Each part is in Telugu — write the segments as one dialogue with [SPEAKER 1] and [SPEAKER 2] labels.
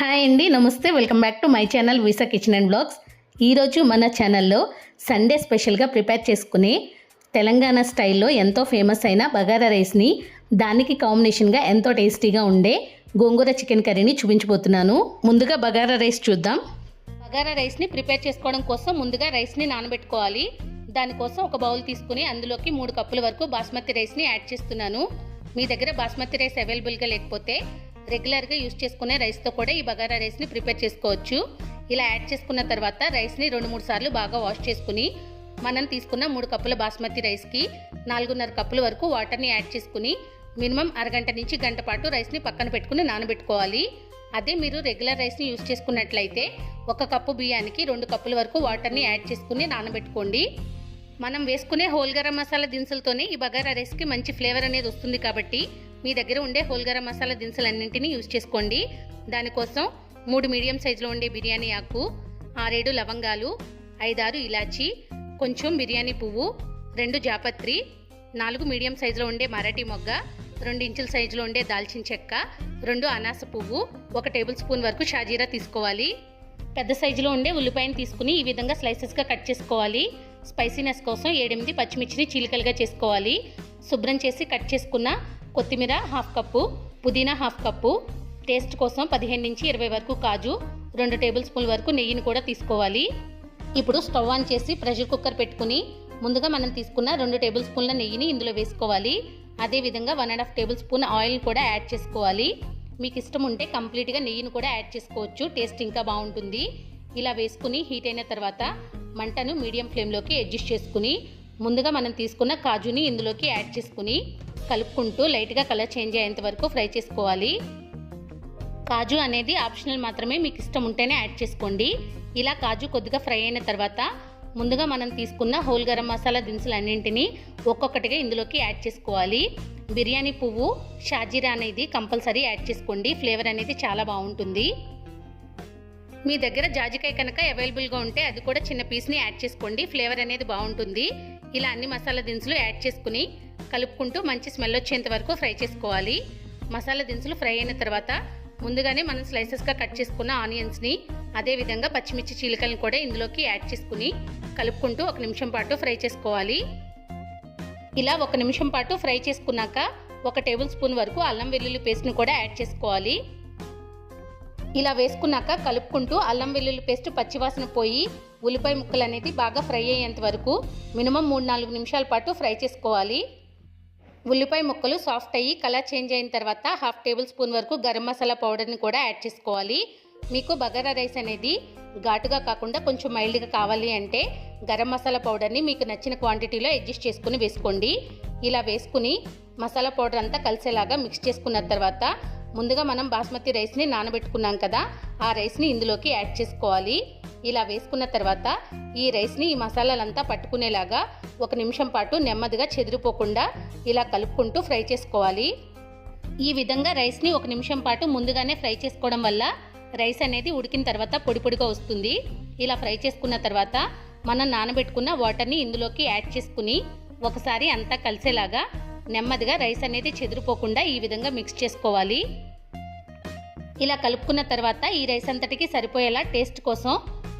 [SPEAKER 1] హాయ్ అండి నమస్తే. Welcome back to my channel visa kitchen and blogs. ఈరోజు మన ఛానల్లో సండే స్పెషల్గా ప్రిపేర్ చేసుకునే తెలంగాణ స్టైల్లో ఎంతో ఫేమస్ అయిన బగారా రైస్ని దానికి కాంబినేషన్గా ఎంతో టేస్టీగా ఉండే గోంగూర చికెన్ కర్రీని చూపించబోతున్నాను. ముందుగా బగారా రైస్ చూద్దాం. బగారా రైస్ని ప్రిపేర్ చేసుకోవడం కోసం ముందుగా రైస్ని నానబెట్టుకోవాలి. దానికోసం ఒక బౌల్ తీసుకుని అందులోకి మూడు కప్పుల వరకు బాస్మతి రైస్ని యాడ్ చేస్తున్నాను. మీ దగ్గర బాస్మతి రైస్ అవైలబుల్గా లేకపోతే రెగ్యులర్గా యూస్ చేసుకునే రైస్తో కూడా ఈ బగారా రైస్ని ప్రిపేర్ చేసుకోవచ్చు. ఇలా యాడ్ చేసుకున్న తర్వాత రైస్ని రెండు మూడు సార్లు బాగా వాష్ చేసుకుని మనం తీసుకున్న మూడు కప్పుల బాస్మతి రైస్కి నాలుగున్నర కప్పుల వరకు వాటర్ని యాడ్ చేసుకుని మినిమం అరగంట నుంచి గంట పాటు రైస్ని పక్కన పెట్టుకుని నానబెట్టుకోవాలి. అదే మీరు రెగ్యులర్ రైస్ని యూస్ చేసుకున్నట్లయితే ఒక కప్పు బియ్యానికి రెండు కప్పుల వరకు వాటర్ని యాడ్ చేసుకుని నానబెట్టుకోండి. మనం వేసుకునే హోల్ గరం మసాలా దినుసులతోనే ఈ బగారా రైస్కి మంచి ఫ్లేవర్ అనేది వస్తుంది కాబట్టి మీ దగ్గర ఉండే హోల్ గరం మసాలా దినుసులన్నింటినీ యూజ్ చేసుకోండి. దానికోసం మూడు మీడియం సైజులో ఉండే బిర్యానీ ఆకు ఆరేడు లవంగాలు ఐదారు ఇలాచి కొంచెం బిర్యానీ పువ్వు రెండు జాపత్రి నాలుగు మీడియం సైజులో ఉండే మరాఠీ మొగ్గ రెండు ఇంచుల సైజులో ఉండే దాల్చిన చెక్క రెండు అనాస పువ్వు ఒక టేబుల్ స్పూన్ వరకు షాజీరా తీసుకోవాలి. పెద్ద సైజులో ఉండే ఉల్లిపాయను తీసుకుని ఈ విధంగా స్లైసెస్గా కట్ చేసుకోవాలి. స్పైసీనెస్ కోసం ఏడెనిమిది పచ్చిమిర్చిని చీలికలుగా చేసుకోవాలి. శుభ్రం చేసి కట్ చేసుకున్న కొత్తిమీర హాఫ్ కప్పు పుదీనా హాఫ్ కప్పు టేస్ట్ కోసం పదిహేను నుంచి ఇరవై వరకు కాజు రెండు టేబుల్ స్పూన్ వరకు నెయ్యిని కూడా తీసుకోవాలి. ఇప్పుడు స్టవ్ ఆన్ చేసి ప్రెషర్ కుక్కర్ పెట్టుకుని ముందుగా మనం తీసుకున్న రెండు టేబుల్ స్పూన్ల నెయ్యిని ఇందులో వేసుకోవాలి. అదేవిధంగా one and half tablespoon oil కూడా యాడ్ చేసుకోవాలి. మీకు ఇష్టం ఉంటే కంప్లీట్గా నెయ్యిని కూడా యాడ్ చేసుకోవచ్చు. టేస్ట్ ఇంకా బాగుంటుంది. ఇలా వేసుకుని హీట్ అయిన తర్వాత మంటను మీడియం ఫ్లేమ్లోకి అడ్జస్ట్ చేసుకుని ముందుగా మనం తీసుకున్న కాజుని ఇందులోకి యాడ్ చేసుకుని కలుపుకుంటూ లైట్గా కలర్ చేంజ్ అయ్యేంత వరకు ఫ్రై చేసుకోవాలి. కాజు అనేది ఆప్షనల్ మాత్రమే మీకు ఇష్టం ఉంటేనే యాడ్ చేసుకోండి. ఇలా కాజు కొద్దిగా ఫ్రై అయిన తర్వాత ముందుగా మనం తీసుకున్న హోల్ గరం మసాలా దినుసులు అన్నింటినీ ఒక్కొక్కటిగా ఇందులోకి యాడ్ చేసుకోవాలి. బిర్యానీ పువ్వు షాజీరా అనేది కంపల్సరీ యాడ్ చేసుకోండి. ఫ్లేవర్ అనేది చాలా బాగుంటుంది. మీ దగ్గర జాజికాయ కనుక అవైలబుల్గా ఉంటే అది కూడా చిన్న పీస్ని యాడ్ చేసుకోండి. ఫ్లేవర్ అనేది బాగుంటుంది. ఇలా అన్ని మసాలా దినుసులు యాడ్ చేసుకుని కలుపుకుంటూ మంచి స్మెల్ వచ్చేంత వరకు ఫ్రై చేసుకోవాలి. మసాలా దినుసులు ఫ్రై అయిన తర్వాత ముందుగానే మనం స్లైసెస్గా కట్ చేసుకున్న ఆనియన్స్ని అదేవిధంగా పచ్చిమిర్చి చీలికలను కూడా ఇందులోకి యాడ్ చేసుకుని కలుపుకుంటూ ఒక నిమిషం పాటు ఫ్రై చేసుకోవాలి. ఇలా ఒక నిమిషం పాటు ఫ్రై చేసుకున్నాక ఒక టేబుల్ స్పూన్ వరకు అల్లం వెల్లుల్లి పేస్ట్ని కూడా యాడ్ చేసుకోవాలి. ఇలా వేసుకున్నాక కలుపుకుంటూ అల్లం వెల్లుల్లి పేస్ట్ పచ్చివాసన పోయి ఉల్లిపాయ ముక్కలు అనేది బాగా ఫ్రై అయ్యేంత వరకు మినిమం మూడు నాలుగు నిమిషాల పాటు ఫ్రై చేసుకోవాలి. ఉల్లిపాయ ముక్కలు సాఫ్ట్ అయ్యి కలర్ చేంజ్ అయిన తర్వాత హాఫ్ టేబుల్ స్పూన్ వరకు గరం మసాలా పౌడర్ని కూడా యాడ్ చేసుకోవాలి. మీకు బగారా రైస్ అనేది ఘాటుగా కాకుండా కొంచెం మైల్డ్గా కావాలి అంటే గరం మసాలా పౌడర్ని మీకు నచ్చిన క్వాంటిటీలో అడ్జస్ట్ చేసుకుని వేసుకోండి. ఇలా వేసుకుని మసాలా పౌడర్ అంతా కలిసేలాగా మిక్స్ చేసుకున్న తర్వాత ముందుగా మనం బాస్మతి రైస్ని నానబెట్టుకున్నాం కదా ఆ రైస్ని ఇందులోకి యాడ్ చేసుకోవాలి. ఇలా వేసుకున్న తర్వాత ఈ రైస్ని ఈ మసాలాలంతా పట్టుకునేలాగా ఒక నిమిషం పాటు నెమ్మదిగా చెదిరిపోకుండా ఇలా కలుపుకుంటూ ఫ్రై చేసుకోవాలి. ఈ విధంగా రైస్ని ఒక నిమిషం పాటు ముందుగానే ఫ్రై చేసుకోవడం వల్ల రైస్ అనేది ఉడికిన తర్వాత పొడి పొడిగా వస్తుంది. ఇలా ఫ్రై చేసుకున్న తర్వాత మనం నానబెట్టుకున్న వాటర్ని ఇందులోకి యాడ్ చేసుకుని ఒకసారి అంతా కలిసేలాగా నెమ్మదిగా రైస్ అనేది చెదిరిపోకుండా ఈ విధంగా మిక్స్ చేసుకోవాలి. ఇలా కలుపుకున్న తర్వాత ఈ రైస్ అంతటికి సరిపోయేలా టేస్ట్ కోసం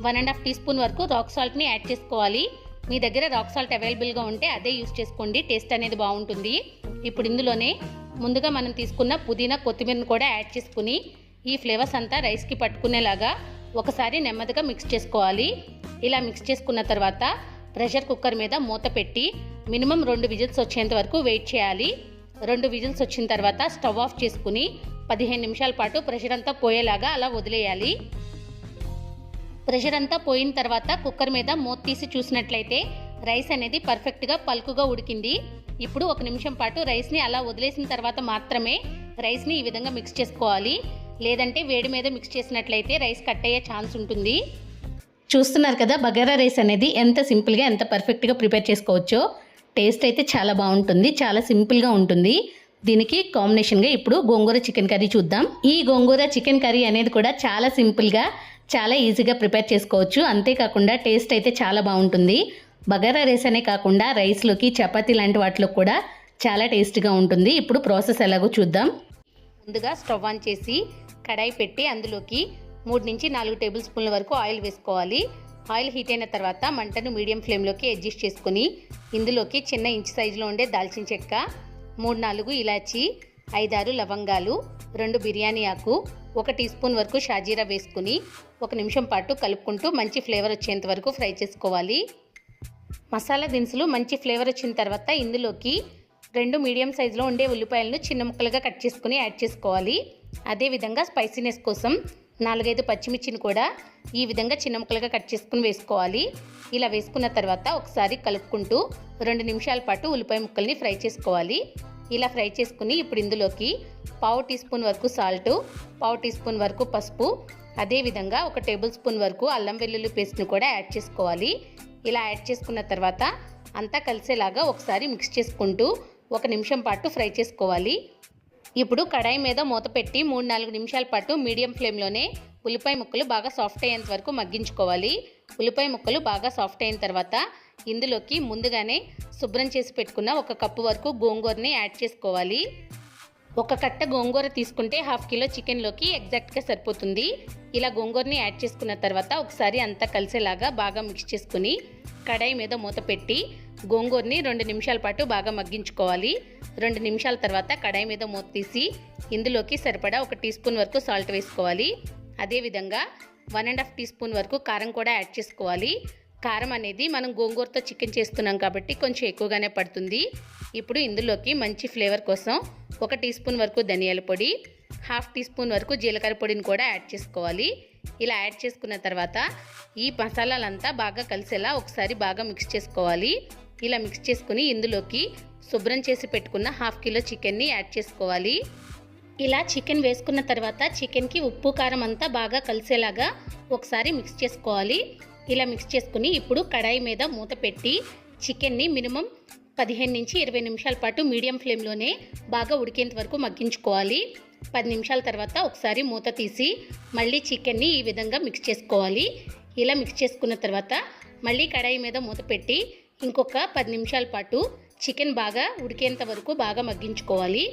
[SPEAKER 1] one and half teaspoon వరకు రాక్ సాల్ట్ని యాడ్ చేసుకోవాలి. మీ దగ్గర రాక్ సాల్ట్ అవైలబుల్గా ఉంటే అదే యూస్ చేసుకోండి టేస్ట్ అనేది బాగుంటుంది. ఇప్పుడు ఇందులోనే ముందుగా మనం తీసుకున్న పుదీనా కొత్తిమీరను కూడా యాడ్ చేసుకుని ఈ ఫ్లేవర్స్ అంతా రైస్కి పట్టుకునేలాగా ఒకసారి నెమ్మదిగా మిక్స్ చేసుకోవాలి. ఇలా మిక్స్ చేసుకున్న తర్వాత ప్రెషర్ కుక్కర్ మీద మూత పెట్టి మినిమం రెండు విజిల్స్ వచ్చేంత వరకు వెయిట్ చేయాలి. రెండు విజిల్స్ వచ్చిన తర్వాత స్టవ్ ఆఫ్ చేసుకుని పదిహేను నిమిషాల పాటు ప్రెషర్ అంతా పోయేలాగా అలా వదిలేయాలి. ప్రెషర్ అంతా పోయిన తర్వాత కుక్కర్ మీద మూత తీసి చూసినట్లయితే రైస్ అనేది పర్ఫెక్ట్గా పలుకుగా ఉడికింది. ఇప్పుడు ఒక నిమిషం పాటు రైస్ని అలా వదిలేసిన తర్వాత మాత్రమే రైస్ని ఈ విధంగా మిక్స్ చేసుకోవాలి. లేదంటే వేడి మీద మిక్స్ చేసినట్లయితే రైస్ కట్ అయ్యే ఛాన్స్ ఉంటుంది. చూస్తున్నారు కదా బగారా రైస్ అనేది ఎంత సింపుల్గా ఎంత పర్ఫెక్ట్గా ప్రిపేర్ చేసుకోవచ్చో. టేస్ట్ అయితే చాలా బాగుంటుంది చాలా సింపుల్గా ఉంటుంది. దీనికి కాంబినేషన్గా ఇప్పుడు గోంగూర చికెన్ కర్రీ చూద్దాం. ఈ గోంగూర చికెన్ కర్రీ అనేది కూడా చాలా సింపుల్గా చాలా ఈజీగా ప్రిపేర్ చేసుకోవచ్చు. అంతేకాకుండా టేస్ట్ అయితే చాలా బాగుంటుంది. బగారా రైస్ అనే కాకుండా రైస్లోకి చపాతీ లాంటి వాటిలో కూడా చాలా టేస్ట్గా ఉంటుంది. ఇప్పుడు ప్రాసెస్ ఎలాగో చూద్దాం. ముందుగా స్టవ్ ఆన్ చేసి కడాయి పెట్టి అందులోకి మూడు నుంచి నాలుగు టేబుల్ స్పూన్ల వరకు ఆయిల్ వేసుకోవాలి. ఆయిల్ హీట్ అయిన తర్వాత మంటను మీడియం ఫ్లేమ్లోకి అడ్జస్ట్ చేసుకుని ఇందులోకి చిన్న ఇంచ్ సైజులో ఉండే దాల్చిన చెక్క మూడు నాలుగు ఇలాచి ఐదారు లవంగాలు రెండు బిర్యానీ ఆకు ఒక టీ స్పూన్ వరకు షాజీరా వేసుకుని ఒక నిమిషం పాటు కలుపుకుంటూ మంచి ఫ్లేవర్ వచ్చేంత వరకు ఫ్రై చేసుకోవాలి. మసాలా దినుసులు మంచి ఫ్లేవర్ వచ్చిన తర్వాత ఇందులోకి రెండు మీడియం సైజులో ఉండే ఉల్లిపాయలను చిన్న ముక్కలుగా కట్ చేసుకుని యాడ్ చేసుకోవాలి. అదేవిధంగా స్పైసీనెస్ కోసం నాలుగైదు పచ్చిమిర్చిని కూడా ఈ విధంగా చిన్న ముక్కలుగా కట్ చేసుకుని వేసుకోవాలి. ఇలా వేసుకున్న తర్వాత ఒకసారి కలుపుకుంటూ రెండు నిమిషాల పాటు ఉల్లిపాయ ముక్కల్ని ఫ్రై చేసుకోవాలి. ఇలా ఫ్రై చేసుకుని ఇప్పుడు ఇందులోకి పావు టీ స్పూన్ వరకు సాల్ట్ పావు టీ స్పూన్ వరకు పసుపు అదేవిధంగా ఒక టేబుల్ స్పూన్ వరకు అల్లం వెల్లుల్లి పేస్ట్ని కూడా యాడ్ చేసుకోవాలి. ఇలా యాడ్ చేసుకున్న తర్వాత అంతా కలిసేలాగా ఒకసారి మిక్స్ చేసుకుంటూ ఒక నిమిషం పాటు ఫ్రై చేసుకోవాలి. ఇప్పుడు కడాయి మీద మూత పెట్టి మూడు నాలుగు నిమిషాల పాటు మీడియం ఫ్లేమ్లోనే ఉల్లిపాయ ముక్కలు బాగా సాఫ్ట్ అయ్యేంత వరకు మగ్గించుకోవాలి. ఉల్లిపాయ ముక్కలు బాగా సాఫ్ట్ అయిన తర్వాత ఇందులోకి ముందుగానే శుభ్రం చేసి పెట్టుకున్న ఒక కప్పు వరకు గోంగూరని యాడ్ చేసుకోవాలి. ఒక కట్ట గోంగూర తీసుకుంటే హాఫ్ కిలో చికెన్లోకి ఎగ్జాక్ట్గా సరిపోతుంది. ఇలా గోంగూరని యాడ్ చేసుకున్న తర్వాత ఒకసారి అంతా కలిసేలాగా బాగా మిక్స్ చేసుకుని కడాయి మీద మూత పెట్టి గోంగూరని రెండు నిమిషాల పాటు బాగా మగ్గించుకోవాలి. రెండు నిమిషాల తర్వాత కడాయి మీద మూత తీసి ఇందులోకి సరిపడా ఒక టీ స్పూన్ వరకు సాల్ట్ వేసుకోవాలి. అదేవిధంగా one and half teaspoon వరకు కారం కూడా యాడ్ చేసుకోవాలి. కారం అనేది మనం గోంగూరతో చికెన్ చేస్తున్నాం కాబట్టి కొంచెం ఎక్కువగానే పడుతుంది. ఇప్పుడు ఇందులోకి మంచి ఫ్లేవర్ కోసం ఒక టీ స్పూన్ వరకు ధనియాల పొడి హాఫ్ టీ స్పూన్ వరకు జీలకర్ర పొడిని కూడా యాడ్ చేసుకోవాలి. ఇలా యాడ్ చేసుకున్న తర్వాత ఈ మసాలాలంతా బాగా కలిసేలా ఒకసారి బాగా మిక్స్ చేసుకోవాలి. ఇలా మిక్స్ చేసుకుని ఇందులోకి శుభ్రం చేసి పెట్టుకున్న హాఫ్ కిలో చికెన్ని యాడ్ చేసుకోవాలి. ఇలా చికెన్ వేసుకున్న తర్వాత చికెన్కి ఉప్పు కారం అంతా బాగా కలిసేలాగా ఒకసారి మిక్స్ చేసుకోవాలి. ఇలా మిక్స్ చేసుకుని ఇప్పుడు కడాయి మీద మూత పెట్టి చికెన్ని మినిమం పదిహేను నుంచి ఇరవై నిమిషాల పాటు మీడియం ఫ్లేమ్లోనే బాగా ఉడికేంత వరకు మగ్గించుకోవాలి. పది నిమిషాల తర్వాత ఒకసారి మూత తీసి మళ్ళీ చికెన్ని ఈ విధంగా మిక్స్ చేసుకోవాలి. ఇలా మిక్స్ చేసుకున్న తర్వాత మళ్ళీ కడాయి మీద మూత పెట్టి ఇంకొక పది నిమిషాల పాటు చికెన్ బాగా ఉడికేంత వరకు బాగా మగ్గించుకోవాలి.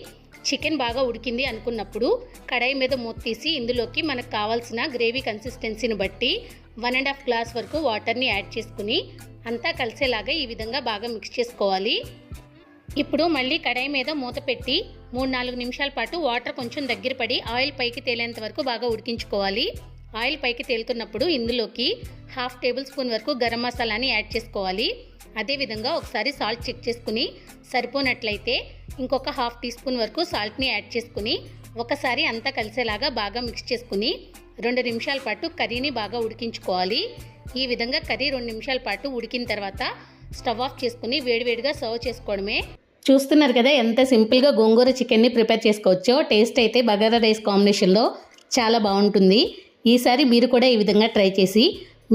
[SPEAKER 1] చికెన్ బాగా ఉడికింది అనుకున్నప్పుడు కడాయి మీద మూత తీసి ఇందులోకి మనకు కావాల్సిన గ్రేవీ కన్సిస్టెన్సీని బట్టి వన్ అండ్ హాఫ్ గ్లాస్ వరకు వాటర్ని యాడ్ చేసుకుని అంతా కలిసేలాగా ఈ విధంగా బాగా మిక్స్ చేసుకోవాలి. ఇప్పుడు మళ్ళీ కడాయి మీద మూత పెట్టి మూడు నాలుగు నిమిషాల పాటు వాటర్ కొంచెం దగ్గర పడి ఆయిల్ పైకి తేలేంత వరకు బాగా ఉడికించుకోవాలి. ఆయిల్ పైకి తేలుతున్నప్పుడు ఇందులోకి హాఫ్ టేబుల్ స్పూన్ వరకు గరం మసాలాని యాడ్ చేసుకోవాలి. అదేవిధంగా ఒకసారి సాల్ట్ చెక్ చేసుకుని సరిపోనట్లయితే ఇంకొక హాఫ్ టీ స్పూన్ వరకు సాల్ట్ని యాడ్ చేసుకుని ఒకసారి అంతా కలిసేలాగా బాగా మిక్స్ చేసుకుని రెండు నిమిషాల పాటు కర్రీని బాగా ఉడికించుకోవాలి. ఈ విధంగా కర్రీ రెండు నిమిషాల పాటు ఉడికిన తర్వాత స్టవ్ ఆఫ్ చేసుకుని వేడివేడిగా సర్వ్ చేసుకోవడమే. చూస్తున్నారు కదా ఎంత సింపుల్గా గోంగూర చికెన్ని ప్రిపేర్ చేసుకోవచ్చో. టేస్ట్ అయితే బగారా రైస్ కాంబినేషన్లో చాలా బాగుంటుంది. ఈసారి మీరు కూడా ఈ విధంగా ట్రై చేసి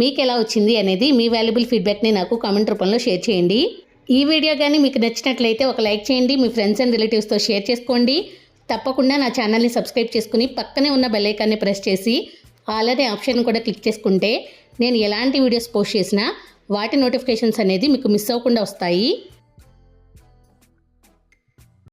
[SPEAKER 1] మీకు ఎలా వచ్చింది అనేది మీ వాల్యుబుల్ ఫీడ్బ్యాక్ని నాకు కామెంట్ రూపంలో షేర్ చేయండి. ఈ వీడియో కానీ మీకు నచ్చినట్లయితే ఒక లైక్ చేయండి మీ ఫ్రెండ్స్ అండ్ రిలేటివ్స్తో షేర్ చేసుకోండి. తప్పకుండా నా ఛానల్ని సబ్స్క్రైబ్ చేసుకుని పక్కనే ఉన్న బెల్ ఐకాన్ని ప్రెస్ చేసి ఆల్ అనే ఆప్షన్ కూడా క్లిక్ చేసుకుంటే నేను ఎలాంటి వీడియోస్ పోస్ట్ చేసినా వాటి నోటిఫికేషన్స్ అనేది మీకు మిస్ అవ్వకుండా వస్తాయి.